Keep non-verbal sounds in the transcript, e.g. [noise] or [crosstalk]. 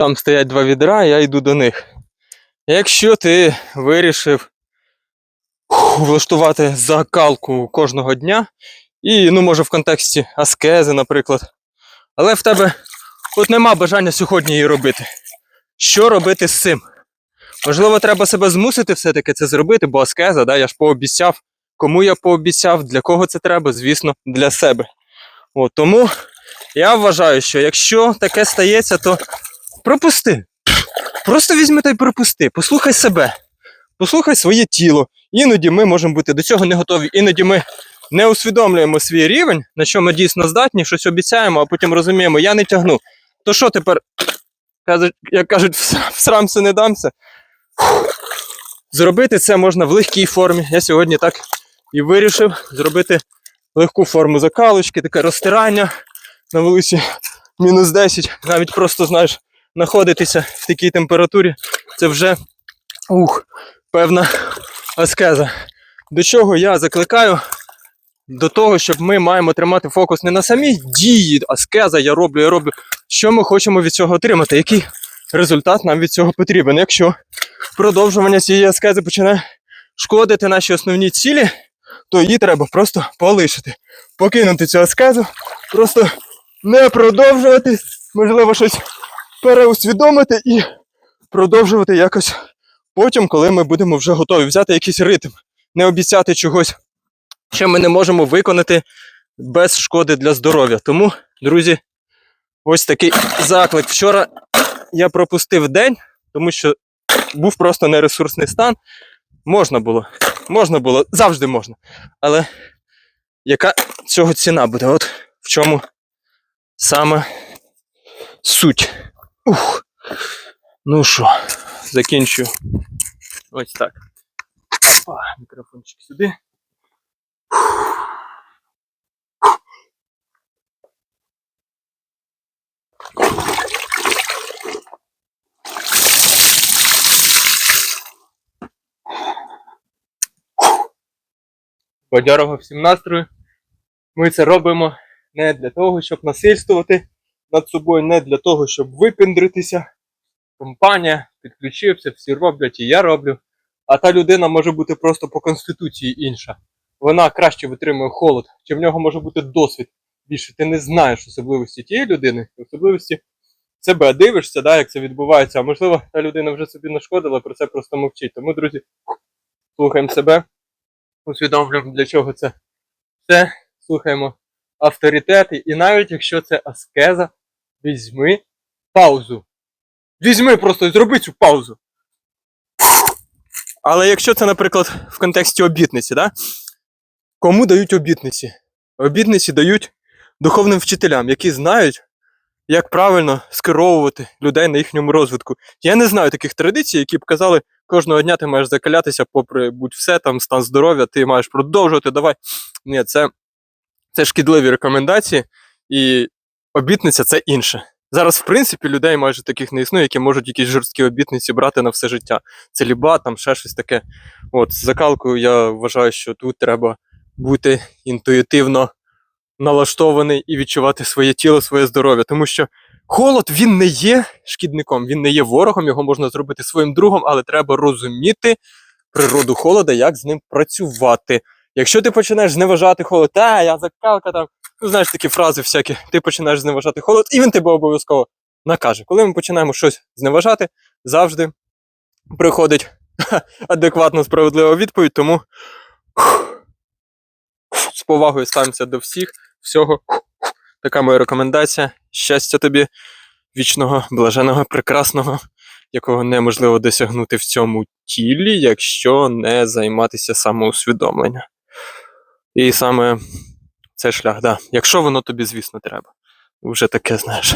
Там стоять два відра, я йду до них. Якщо ти вирішив влаштувати закалку кожного дня, і, ну, може, в контексті аскези, наприклад, але в тебе от нема бажання сьогодні її робити. Що робити з цим? Можливо, треба себе змусити все-таки це зробити, бо аскеза, да, я ж пообіцяв. Кому я пообіцяв, для кого це треба? Звісно, для себе. От, тому я вважаю, що якщо таке стається, то пропусти. Просто візьми та й пропусти. Послухай себе, послухай своє тіло. Іноді ми можемо бути до цього не готові, іноді ми не усвідомлюємо свій рівень, на що ми дійсно здатні, щось обіцяємо, а потім розуміємо, я не тягну. То що тепер, як кажуть, всрамся не дамся. Зробити це можна в легкій формі. Я сьогодні так і вирішив зробити легку форму закалочки, таке розтирання на вулиці мінус 10. Навіть просто, знаєш, знаходитися в такій температурі, це вже ух, певна аскеза. До чого я закликаю? До того, щоб ми маємо тримати фокус не на самій дії, аскеза, я роблю, я роблю. Що ми хочемо від цього отримати? Який результат нам від цього потрібен? Якщо продовжування цієї аскези починає шкодити нашій основній цілі, то її треба просто полишити. Покинути цю аскезу, просто не продовжувати, можливо, щось переусвідомити і продовжувати якось потім, коли ми будемо вже готові взяти якийсь ритм, не обіцяти чогось, що ми не можемо виконати без шкоди для здоров'я. Тому, друзі, ось такий заклик. Вчора я пропустив день, тому що був просто нересурсний стан. Можна було, можна було, завжди можна. Але яка цього ціна буде? От в чому саме суть. Ух. Ну що, закінчую. Ось так. Опа, мікрофончик сюди. Бадьорого всім настрою. Ми це робимо не для того, щоб насильствувати над собою, не для того, щоб випіндритися. Компанія підключився, всі роблять, і я роблю. А та людина може бути просто по конституції інша. Вона краще витримує холод, чи в нього може бути досвід більше. Ти не знаєш особливості тієї людини, особливості себе дивишся, да, як це відбувається. А можливо, та людина вже собі нашкодила, про це просто мовчить. Тому, друзі, слухаємо себе, усвідомлюємо, для чого це все, слухаємо авторитети. І навіть якщо це аскеза, візьми паузу. Візьми просто і зроби цю паузу. Але якщо це, наприклад, в контексті обітниці, да? кому дають обітниці? Обітниці дають духовним вчителям, які знають, як правильно скеровувати людей на їхньому розвитку. Я не знаю таких традицій, які б казали, кожного дня ти маєш закалятися, попри будь-все, там стан здоров'я, ти маєш продовжувати. Давай. Ні, це, це шкідливі рекомендації, і обітниця це інше. Зараз, в принципі, людей майже таких не існує, які можуть якісь жорсткі обітниці брати на все життя. Це ліба, там ще щось таке. От, з закалкою я вважаю, що тут треба бути інтуїтивно налаштований і відчувати своє тіло, своє здоров'я. Тому що холод він не є шкідником, він не є ворогом, його можна зробити своїм другом, але треба розуміти природу холода, як з ним працювати. Якщо ти починаєш зневажати холод, та я закалка там. Ну, знаєш такі фрази всякі, ти починаєш зневажати холод, і він тебе обов'язково накаже. Коли ми починаємо щось зневажати, завжди приходить [laughs] адекватно справедлива відповідь, тому з повагою ставимося до всіх, всього. Така моя рекомендація. Щастя тобі, вічного, блаженого, прекрасного, якого неможливо досягнути в цьому тілі, якщо не займатися самоусвідомленням. І саме це шлях, да. Якщо воно тобі, звісно, треба. Вже таке, знаєш.